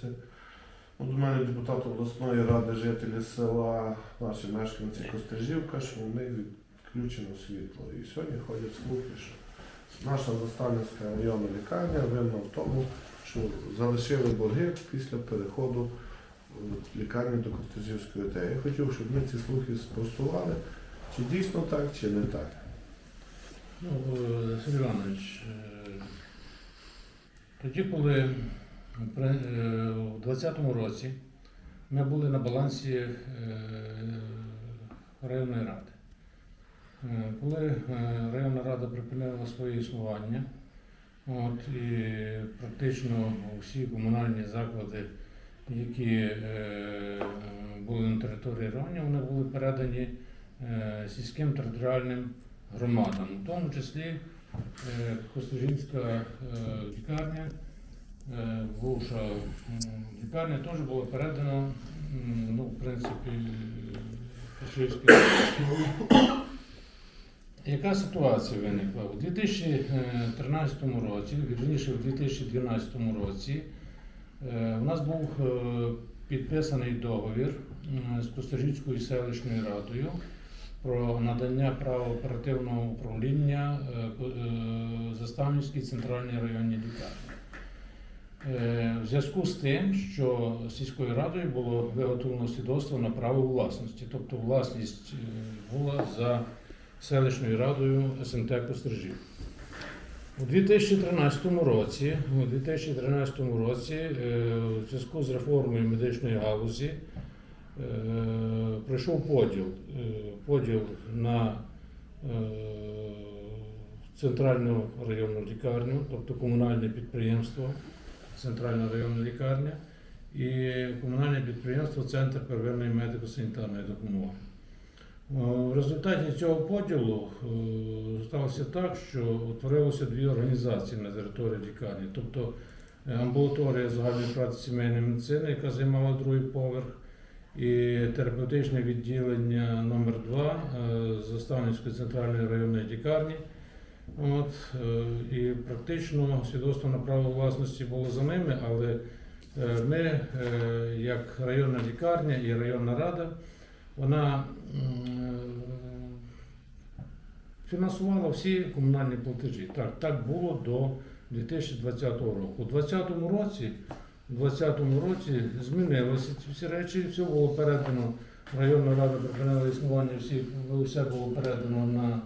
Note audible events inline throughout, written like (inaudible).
звернулися. От До мене депутат обласної ради, жителі села, наші мешканці Кострижівка, що в них відключено світло. І сьогодні ходять слухи, що наша Заставницька районна лікарня винна в тому, що залишили борги після переходу лікарні до Кострижівської ОТГ. Я хотів, щоб ми ці слухи спростували, чи дійсно так, чи не так. Ну, е, Сергій Іванович, е, тоді, коли у 20-му році ми були на балансі е, районної ради. Е, Коли е, районна рада припинила своє існування, от, і практично всі комунальні заклади, які е, були на території району, вони були передані е, сільським територіальним громадам, в тому числі е, Костожинська е, лікарня, е, бувша м, лікарня теж було передано, ну, в принципі, Костожинській. Яка ситуація виникла? У 2013 році, вірніше в 2012 році, е, у нас був е, підписаний договір з Костожицькою селищною радою про надання права оперативного управління е, е, Заставницькій центральній районній лікарні. Е, В зв'язку з тим, що сільською радою було виготовлено свідоцтво на право власності, тобто власність е, була за селищною радою СМТ Кострижів. У 2013 році, у 2013 році е, в зв'язку з реформою медичної галузі пройшов поділ, поділ на центральну районну лікарню, тобто комунальне підприємство, центральна районна лікарня і комунальне підприємство Центр первинної медико-санітарної допомоги. Е, В результаті цього поділу е, сталося так, що утворилося дві організації на території лікарні, тобто е, амбулаторія загальної праці сімейної медицини, яка займала другий поверх, і терапевтичне відділення номер 2 Заставницької центральної районної лікарні. От, е, і практично свідоцтво на право власності було за ними, але е, ми, е, як районна лікарня і районна рада, вона фінансувала всі комунальні платежі. Так, так було до 2020 року. У 2020 році, у 2020 році змінилися ці всі речі, все було передано. Районна рада припинила існування, всі, все було передано на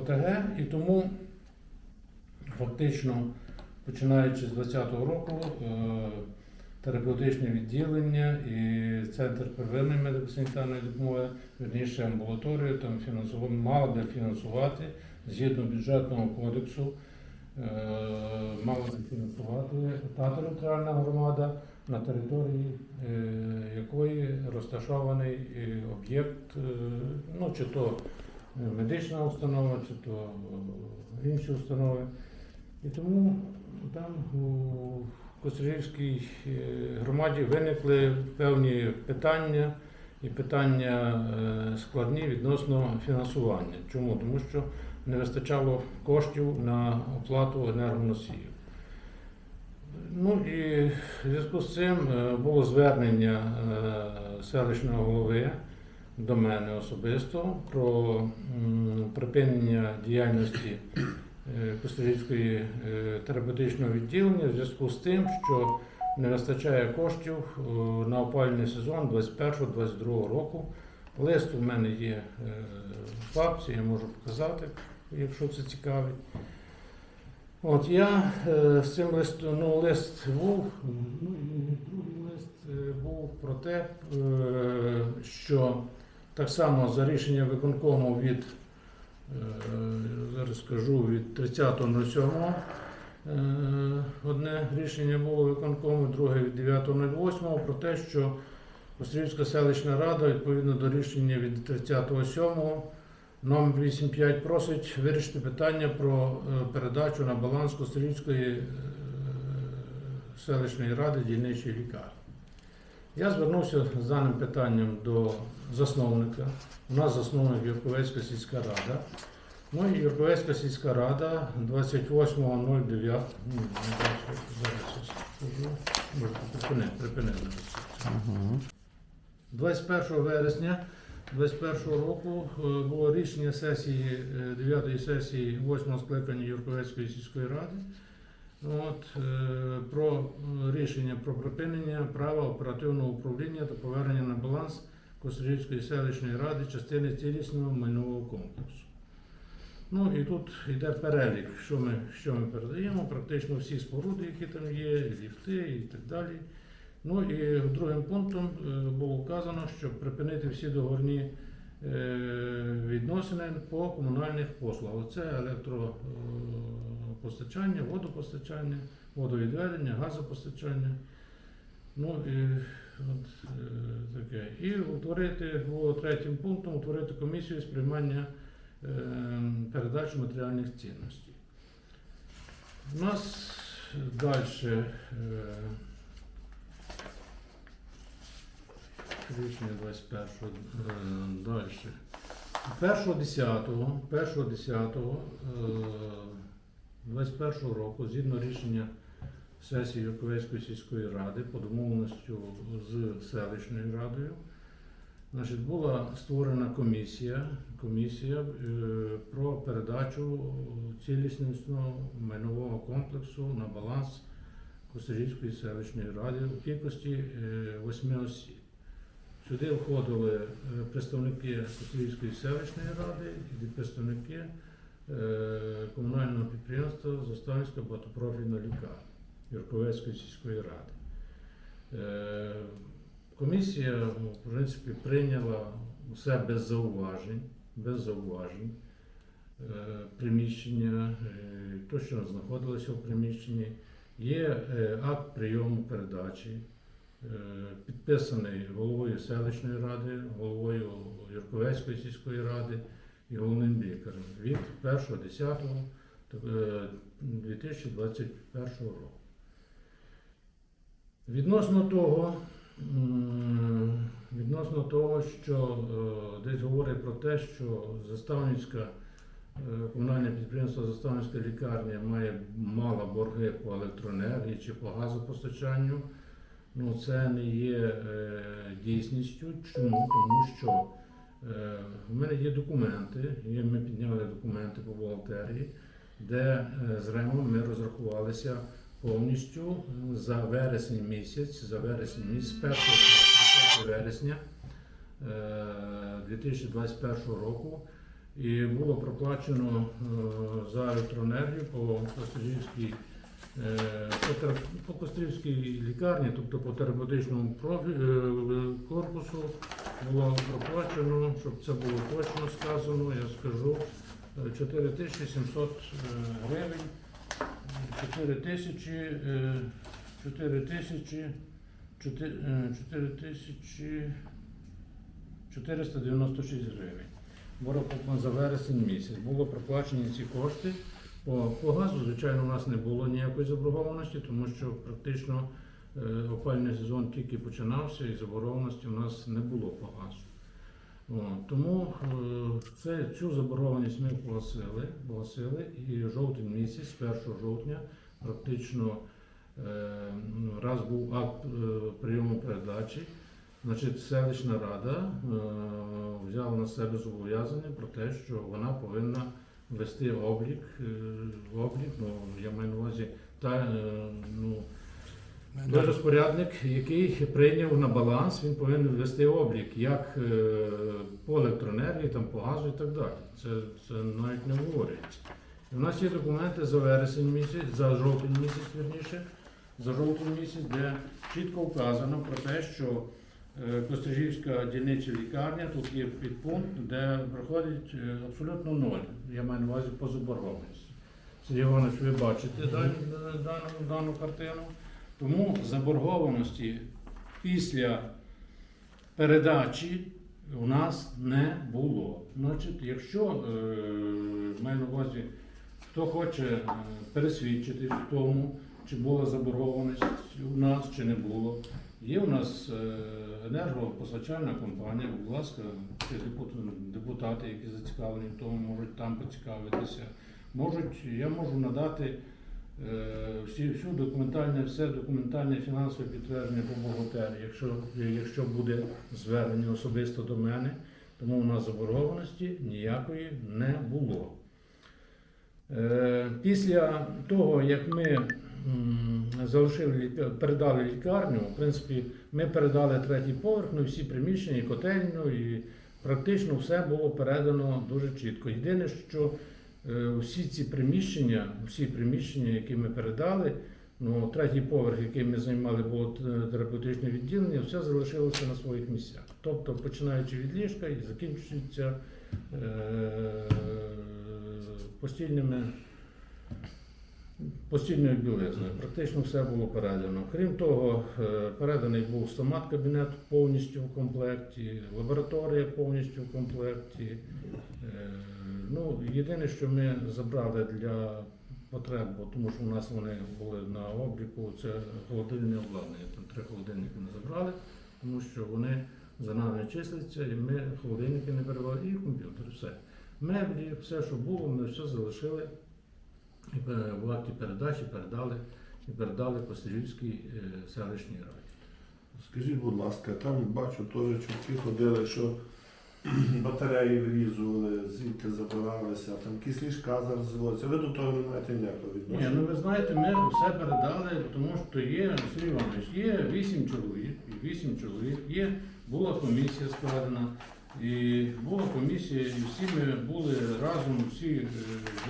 ОТГ, і тому фактично, починаючи з 2020 року, е, терапевтичне відділення і центр первинної медико-санітарної допомоги, верніше амбулаторію, там фінансували, мали би фінансувати згідно бюджетного кодексу, е, мала би фінансувати та територіальна громада, на території е, якої розташований об'єкт, ну чи то медична установа, чи то е, інші установи. І тому там у Кострижівській е, громаді виникли певні питання і питання е, складні відносно фінансування. Чому? Тому що не вистачало коштів на оплату енергоносіїв. Ну і в зв'язку з цим було звернення селищного голови до мене особисто про припинення діяльності е, е, терапевтичного відділення в зв'язку з тим, що не вистачає коштів е, на опалювальний сезон 21-22 року. Лист у мене є в папці, я можу показати, якщо це цікавить. От я з цим листом, ну, лист був, ну і другий лист був про те, що так само за рішенням виконкому від, е, зараз скажу, від 30.07 е, одне рішення було виконкому, друге від 9.08 про те, що Острівська селищна рада відповідно до рішення від 30.07 Номер 85 просить вирішити питання про е, передачу на баланс Кострівської е, селищної ради дільничої лікарні. Я звернувся з даним питанням до засновника. У нас засновник Юрковецька сільська рада. Ну і Юрковецька сільська рада 28.09. Ну, Зараз я скажу. Може, припини, припини. 21 вересня 2021 року е, було рішення сесії 9 сесії 8 скликання Юрковецької сільської ради. От, е, про рішення про припинення права оперативного управління та повернення на баланс Кострівської селищної ради частини цілісного майнового комплексу. Ну і тут йде перелік, що ми, що ми передаємо, практично всі споруди, які там є, ліфти і так далі. Ну і другим пунктом е, було вказано, щоб припинити всі договорні відносини по комунальних послугах. Це електропостачання, водопостачання, водовідведення, газопостачання. Ну і от, е, таке. І утворити третім пунктом утворити комісію з приймання е, передачі матеріальних цінностей. У нас далі. Рішення 21-го далі. 1.10, 1.10 21 року, згідно рішення сесії Юрковецької сільської ради по домовленістю з селищною радою, значить, була створена комісія, комісія е, про передачу цілісного майнового комплексу на баланс Косарівської селищної ради у кількості е, восьми осіб. Сюди входили е, представники Косарівської селищної ради і представники е, комунального підприємства Заставницька багатопрофільна лікарня Юрковецької сільської ради. Е, Комісія, ну, в принципі, прийняла все без зауважень, без зауважень. Приміщення, то, що знаходилося в приміщенні, є акт прийому передачі, підписаний головою селищної ради, головою Юрковецької сільської ради і головним лікарем від 1.10.2021 року. Відносно того, відносно того, що е, десь говорить про те, що Заставницька е, комунальне підприємство Заставницька лікарня має мало борги по електроенергії чи по газопостачанню. Ну, це не є е, дійсністю. Чому? Тому що е, в мене є документи, і ми підняли документи по бухгалтерії, де е, з РЕМом ми розрахувалися повністю е, за вересень місяць, за вересень місяць, 1 вересня е, 2021 року. І було проплачено е, за електроенергію по е, по Кострівській лікарні, тобто по терапевтичному е, корпусу, було проплачено, щоб це було точно сказано, я скажу, е, 4700 е, гривень, 4 тисячі, е, 4 тисячі, 4 тисячі 496 гривень. Було за вересень місяць. Було проплачені ці кошти. По, по газу, звичайно, у нас не було ніякої заборгованості, тому що практично е, опальний сезон тільки починався і заборгованості у нас не було по газу. О, тому е, це, цю заборгованість ми погасили, погасили і жовтень місяць, 1 жовтня, практично е, раз був акт е, прийому передачі. Значить, селищна рада е, взяла на себе зобов'язання про те, що вона повинна вести облік, е, облік, ну я маю на увазі та е, ну, той розпорядник, який прийняв на баланс, він повинен вести облік як е, по електроенергії, там по газу і так далі. Це, це навіть не говориться. У нас є документи за вересень місяць, за жовтень місяць, верніше, за жовтень місяць, де чітко вказано про те, що Кострижівська дільнича лікарня, тут є підпункт, де проходить абсолютно ноль. Я маю на увазі по заборгованості. Сергій Іванович, ви бачите дану, дану, дану картину. Тому заборгованості після передачі у нас не було. Значить, якщо е, маю на увазі, хто хоче е, пересвідчитись в тому, чи була заборгованість у нас, чи не було, Є у нас е, енергопостачальна компанія, будь ласка, депутати, які зацікавлені в тому, можуть там поцікавитися. Можуть, я можу надати е, всі, всю документальне, все документальне фінансове підтвердження по бухгалтерії, якщо, якщо буде звернення особисто до мене, тому у нас заборгованості ніякої не було. Е, Після того, як ми залишили передали лікарню, в принципі, ми передали третій поверх, ну, всі приміщення, і котельню, і практично все було передано дуже чітко. Єдине, що е, всі ці приміщення, всі приміщення, які ми передали, ну, третій поверх, який ми займали, було терапевтичне відділення, все залишилося на своїх місцях. Тобто, починаючи від ліжка і закінчується е, постільними постільною білизною. Практично все було передано. Крім того, е, переданий був стомат-кабінет повністю в комплекті, лабораторія повністю в комплекті. Е, Ну, єдине, що ми забрали для потреб, тому що у нас вони були на обліку, це холодильне обладнання. Там три холодильники ми забрали, тому що вони за нами числяться, і ми холодильники не перевели, і комп'ютер, все. Меблі, все, що було, ми все залишили в акті передачі передали і передали Костелівській е, селищній раді. Скажіть, будь ласка, там бачу теж чутки ходили, що (clears throat) батареї врізували, звідти забиралися, там якісь ліжка зараз. Ви до того не маєте ніякого Ні, ну ви знаєте, ми все передали, тому що є, Сергій Іванович, є вісім чоловік, і вісім чоловік, є, була комісія складена, і була комісія, і всі ми були разом, всі е,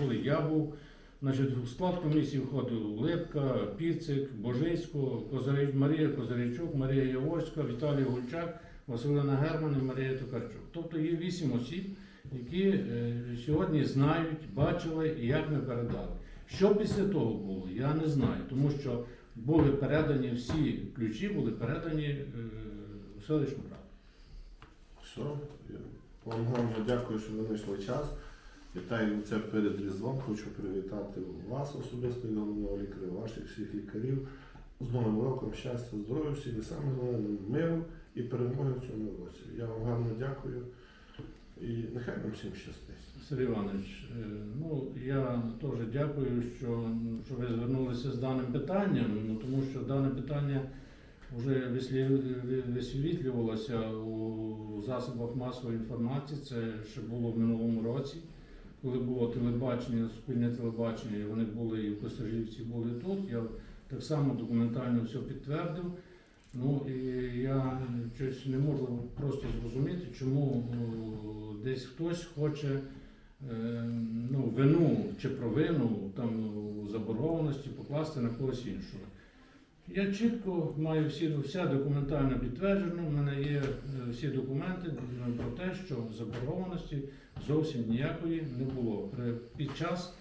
були, я був. Значить, в склад комісії входив Липка, Піцик, Божисько, Козарич, Марія Козаричук, Марія Яворська, Віталій Гульчак, Василина Герман і Марія Токарчук. Тобто є вісім осіб, які е, сьогодні знають, бачили і як ми передали. Що після того було, я не знаю, тому що були передані всі ключі, були передані е, селищну раду. Все, я вам дякую, що ви знайшли час. Вітаю це перед Різдвом. Хочу привітати вас особисто головного лікаря, ваших всіх лікарів. З Новим роком, щастя, здоров'я всім і саме головне миру і перемоги в цьому році. Я вам гарно дякую і нехай нам всім щастить. Сергій Іванович, е, ну я теж дякую, що, що ви звернулися з даним питанням, ну, тому що дане питання вже висвітлювалося у засобах масової інформації. Це ще було в минулому році, коли було телебачення, спільне телебачення, і вони були і в були тут. Я так само документально все підтвердив. Ну і я щось не можу просто зрозуміти, чому десь хтось хоче е, ну, вину чи провину там заборгованості покласти на когось іншого. Я чітко маю всі, все документально підтверджено, в мене є е, всі документи е, про те, що заборгованості зовсім ніякої не було. Під час,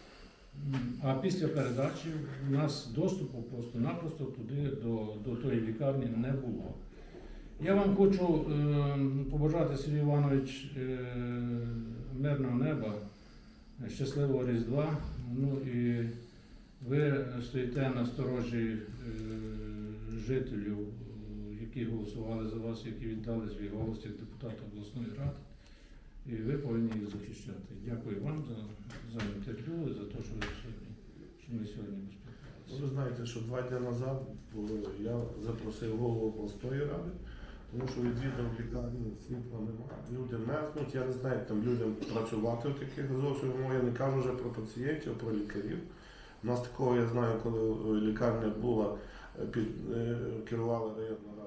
а після передачі у нас доступу просто-напросто туди до, до тої лікарні не було. Я вам хочу е, побажати, Сергій Іванович, е, мирного неба, щасливого Різдва. Ну і ви стоїте на сторожі е, жителів, е, які голосували за вас, які віддали свій голос як депутата обласної ради. І ви повинні їх захищати. Дякую вам за, за інтерв'ю і за те, що ви сьогодні, що ми сьогодні Ну, поспілкувалися. Ви знаєте, що два дні назад я запросив голову обласної ради, тому що відвідав лікарні, світла немає. Люди мерзнуть, я не знаю, як там людям працювати в таких зовсім умовах. Я не кажу вже про пацієнтів, про лікарів. У нас такого я знаю, коли е, лікарня була, е, під, е, керувала районна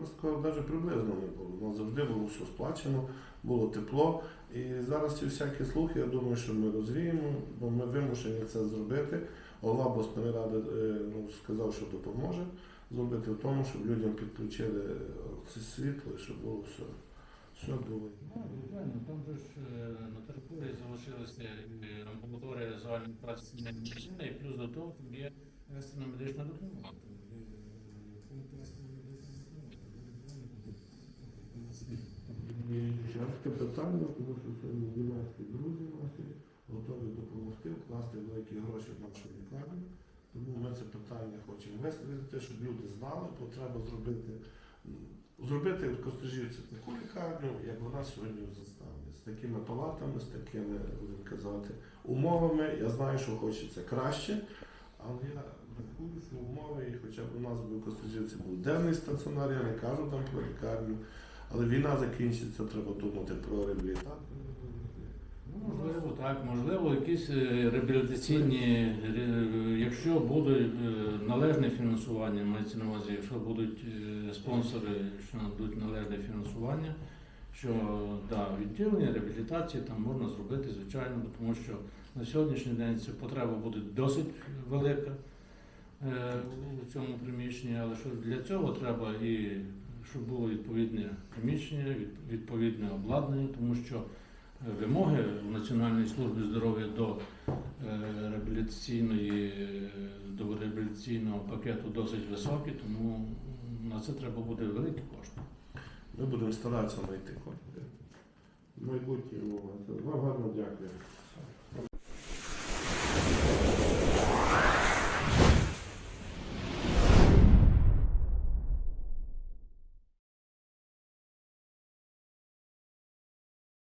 нас такого навіть приблизно не було. У нас завжди було все сплачено, було тепло. І зараз ці всякі слухи, я думаю, що ми розвіємо, бо ми вимушені це зробити. Голова обласної ради е, ну, сказав, що допоможе зробити в тому, щоб людям підключили світло і щоб було все, все було. Ну, звичайно, там же ж е, на території залишилася е, амбулаторія загальної праці медицини, і плюс до того є екстрена медична допомога. Таке питання, тому що це німецькі друзі наші готові допомогти, вкласти великі гроші в нашу лікарню. Тому ми це питання хочемо висвітлити, щоб люди знали, бо треба зробити, зробити в Костежівці таку лікарню, як вона сьогодні в заставі. З такими палатами, з такими, будемо казати, умовами. Я знаю, що хочеться краще, але я рахую, що умови, і хоча б у нас в Костежівці був денний стаціонар, я не кажу там про лікарню, але війна закінчиться, треба думати про реабілітацію. Ну, Можливо, так, можливо, якісь е, реабілітаційні, якщо буде е, належне фінансування, мається на увазі, якщо будуть е, спонсори, що нададуть належне фінансування, що да, відділення реабілітації там можна зробити, звичайно, тому що на сьогоднішній день ця потреба буде досить велика е, у цьому приміщенні, але що для цього треба і щоб було відповідне приміщення, відповідне обладнання, тому що е, вимоги в Національній службі здоров'я до е, реабілітаційної до реабілітаційного пакету досить високі, тому на це треба буде великі кошти. Ми будемо старатися знайти кошти. В майбутньому. Вам гарно дякую.